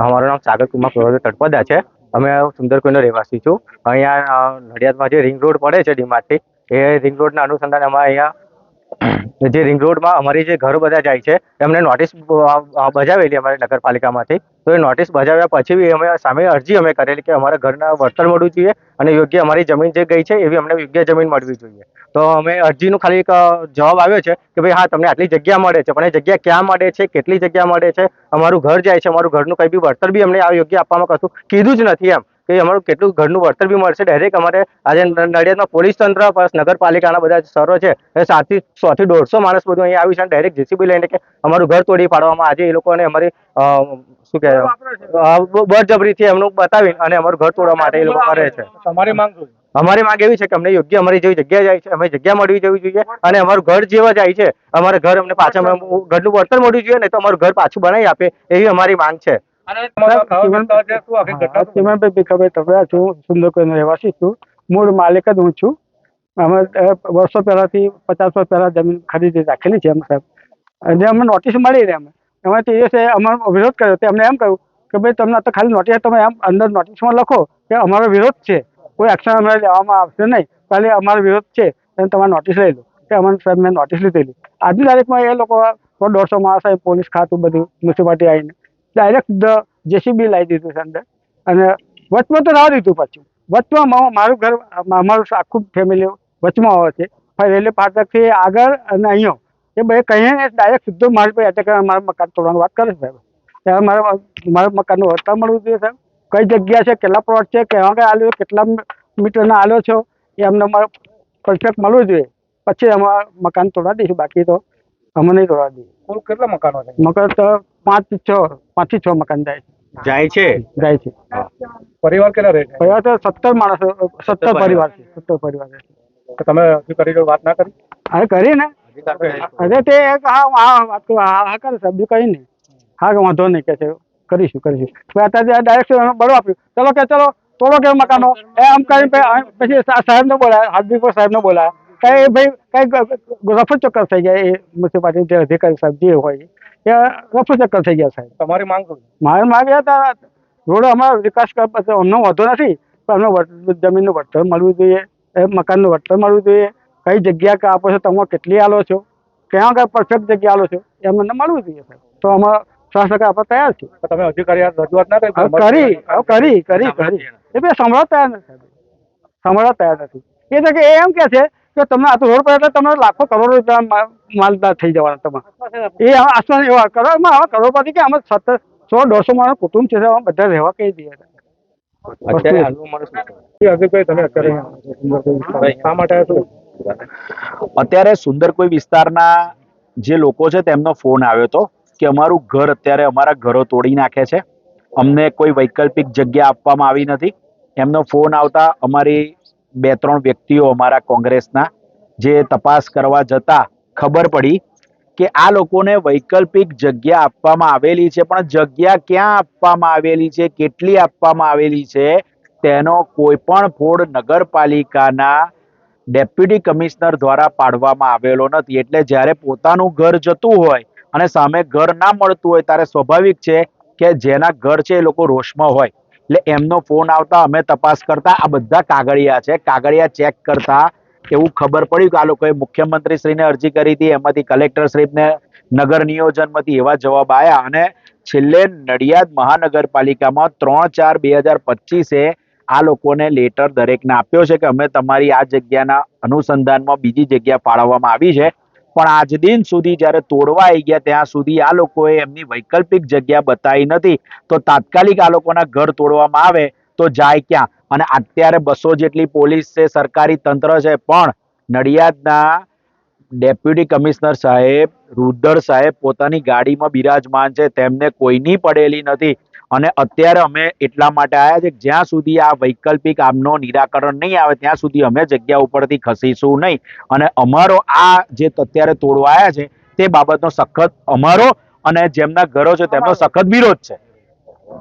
અમારું નામ સાગર કુમાર પ્રભાત તળપદા છે. અમે સુંદરકોઈનો રહેવાસી છું. અહીંયા નડિયાદમાં જે રિંગ રોડ પડે છે ડીમાર્ટથી, એ રિંગ રોડના અનુસંધાને અમે અહીંયા, જે રિંગ રોડમાં અમારી જે ઘરો બધા જાય છે, એમને નોટિસ બજાવેલી અમારી નગરપાલિકામાંથી. તો એ નોટિસ બજાવ્યા પછી બી અમે સામે અરજી અમે કરેલી કે અમારા ઘરના વળતર મળવું જોઈએ. અને યોગ્ય અમારી જમીન જે ગઈ છે એવી અમને યોગ્ય જમીન મળવી જોઈએ. તો અમે અરજીનું ખાલી એક જવાબ આવ્યો છે કે ભાઈ, હા, તમને આટલી જગ્યા મળે છે, પણ એ જગ્યા ક્યાં મળે છે, કેટલી જગ્યા મળે છે, અમારું ઘર જાય છે, અમારું ઘરનું કંઈ બી વળતર બી અમને આ યોગ્ય આપવામાં કશું કીધું જ નથી એમ. કે અમારું કેટલું ઘરનું વળતર બી મળશે. ડાયરેક્ટ અમારે આજે નડિયાદમાં પોલીસ તંત્ર પ્લસ નગરપાલિકાના બધા સરો છે સાતથી સોથી દોઢસો માણસ બધું અહીંયા આવી છે અને ડાયરેક્ટ જેસીબી લઈને કે અમારું ઘર તોડી પાડવામાં આજે એ લોકોને અમારી શું કહેવાય બળજબરીથી એમનું બતાવી અને અમારું ઘર તોડવા માટે એ લોકો કરે છે. તમારી માંગ અમારી માંગ એવી છે કે અમને યોગ્ય અમારી જેવી જગ્યા જાય છે અમે જગ્યા મળવી જવી જોઈએ અને અમારું ઘર જેવા જાય છે. અમારે ઘર અમને પાછા ઘરનું વળતર મળવું જોઈએ ને તો અમારું ઘર પાછું બનાવી આપે એવી અમારી માંગ છે. ચિમનભાઈ ભીખાભાઈ છું સુંદરકોઈનો રહેવાસી છું. મૂળ માલિક જ હું છું. અમે વર્ષો પહેલાથી પચાસ વર્ષ પહેલા જમીન ખરીદી રાખેલી છે એમ સાહેબ. અને અમને નોટિસ મળી ને અમે એમાં તે દિવસે અમારો વિરોધ કર્યો. તે અમને એમ કહ્યું કે ભાઈ તમને તો ખાલી નોટિસ તમે એમ અંદર નોટિસમાં લખો કે અમારો વિરોધ છે. કોઈ એક્શન અમારે લેવામાં આવશે નહીં. ખાલી અમારો વિરોધ છે. અને તમારે નોટિસ લઈ લો. કે અમને સાહેબ મેં નોટિસ લીધેલી. આજની તારીખમાં એ લોકો દોઢસો માણસ પોલીસ ખાતું બધું મ્યુનિસિપાલિટી આવીને ડાયરેક્ટ જેસીબી લાવી દીધું છે અંદર. અને વચમાં તો ના દીધું પાછું. વચમાં મારું ઘર અમારું આખું ફેમિલી વચમાં આવે છે. રેલવે ફાટકથી આગળ અને અહીંયા. એ બે કહીએ ને ડાયરેક્ટ સીધો મારી પાસે એટેક મારા મકાન તોડવાની વાત કરે છે સાહેબ. ત્યારે મારે મારા મકાનનું વળતર મળવું જોઈએ સાહેબ. કઈ જગ્યા છે કેટલા પ્લોટ છે કેવા કઈ આલ્યો કેટલા મીટરના આલ્યો છો એ અમને મારે પરફેક્ટ મળવું જોઈએ. પછી અમારા મકાન તોડવા દઈશું. બાકી તો અમે નહીં તોડવા દઈએ. કેટલા મકાનો છે? મકાન તો પાંચથી છ પાંચથી છ મકાન જાય છે. જાય છે? જાય છે. પરિવાર કેટલા રહે પરિવાર તો સત્તર માણસો સત્તર પરિવાર છે સત્તર પરિવાર છે. તમે હજુ કરી વાત ના કરી? હવે કરી ને. અરે તે હા હા વાત કરો હા હા કરે સાહેબ કઈ નહીં. હા કે વાંધો નહીં કે છે કરીશું કરીશું. અત્યારે ડાયરેક્ટ બળો આપ્યું. ચલો કે ચલો તોડો કે મકાનો. એ આમ કરીને પે- પછી સાહેબ ને બોલાયા હાર્દિક સાહેબને બોલાયા. કઈ ભાઈ કઈ રફુ ચક્કર થઈ ગયા એ મ્યુનિસિપાલિટી જે અધિકારી સાહેબ જે હોય એ રફુ ચક્કર થઈ ગયા સાહેબ. તમારી માંગ મારે માગ્યા હતા રોડ અમારો વિકાસ કર અમને વાંધો નથી પણ અમને જમીનનું વળતર મળવું જોઈએ એ મકાનનું વળતર મળવું જોઈએ કઈ જગ્યા આપો છો તમે કેટલી આલો છો ક્યાં કઈ પરફેક્ટ જગ્યા આલો છો એ અમને મળવું જોઈએ સાહેબ. તો અમારા સો ટકા આપણે તૈયાર છીએ. તમે અધિકારી રજૂઆત ના કરી કરી કરી કરી કરી. એ બે સંભળાવ તૈયાર નથી સાહેબ. સંભળાવ તૈયાર નથી. એ તો કે એમ કે છે કે તમને આ તો રોડ પર એટલે તમને લાખો કરોડ રૂપિયા મા- માલદાર થઈ જવાના તમારે. એ હવે આસમાન એવા કરોડમાં હવે કરોડપતિ કે આમાં સત્તર સો દોઢસો માણસ કુટુંબ છે બધા રહેવા કઈ દઈએ અત્યારે સુંદર સુંદરકોઈ વિસ્તારના જે લોકો છે તેમનો ફોન આવ્યો હતો કે અમારું ઘર અત્યારે અમારા ઘરો તોડી નાખે છે. અમને કોઈ વૈકલ્પિક જગ્યા આપવામાં આવી નથી. એમનો ફોન આવતા અમારી બે ત્રણ વ્યક્તિઓ અમારા કોંગ્રેસના જે તપાસ કરવા જતા ખબર પડી કે આ લોકોને વૈકલ્પિક જગ્યા આપવામાં આવેલી છે. પણ જગ્યા ક્યાં આપવામાં આવેલી છે? કેટલી આપવામાં આવેલી છે? તેનો કોઈ પણ ફોડ નગરપાલિકાના ડેપ્યુટી કમિશનર દ્વારા પાડવામાં આવેલો નથી. એટલે જ્યારે પોતાનું ઘર જતું હોય અને સામે ઘર ના મળતું હોય, ત્યારે સ્વાભાવિક છે કે જેના ઘર છે એ લોકો રોષમાં હોય. એટલે એમનો ફોન આવતા અમે તપાસ કરતા, આ બધા કાગળિયા છે. કાગળિયા ચેક કરતા, એવું ખબર પડ્યું કે આ લોકોએ મુખ્યમંત્રી શ્રીને અરજી કરી હતી, એમાંથી કલેક્ટર શ્રીને નગર નિયોજનમાંથી એવા જવાબ આવ્યા અને છેલ્લે નડિયાદ મહાનગરપાલિકામાં ત્રણ ચાર બે હજાર પચીસે આ લોકોને લેટર દરેકને આપ્યો છે કે અમે તમારી આ જગ્યાના અનુસંધાનમાં બીજી જગ્યા ફાળવવામાં આવી છે. પણ આજ દિન સુધી જ્યારે તોડવા આવી ગયા ત્યાં સુધી આ લોકોએ એમની વૈકલ્પિક જગ્યા બતાવી નથી. તો તાત્કાલિક આ લોકોના ઘર તોડવામાં આવે તો જાય ક્યાં? અને અત્યારે બસો જેટલી પોલીસ છે, સરકારી તંત્ર છે, પણ નડિયાદના ડેપ્યુટી કમિશનર સાહેબ રુદ્ર સાહેબ પોતાની ગાડીમાં બિરાજમાન છે તેમને કોઈની પડેલી નથી. અને અત્યારે અમે એટલા માટે આવ્યા છે કે જ્યાં સુધી આ વૈકલ્પિક આમનો નિરાકરણ નહીં આવે ત્યાં સુધી અમે જગ્યા ઉપરથી ખસીશું નહીં. અને અમારો આ જે અત્યારે તોડવા આવ્યા છે તે બાબતનો સખત અમારો અને જેમના ઘરો છે તેમનો સખત વિરોધ છે.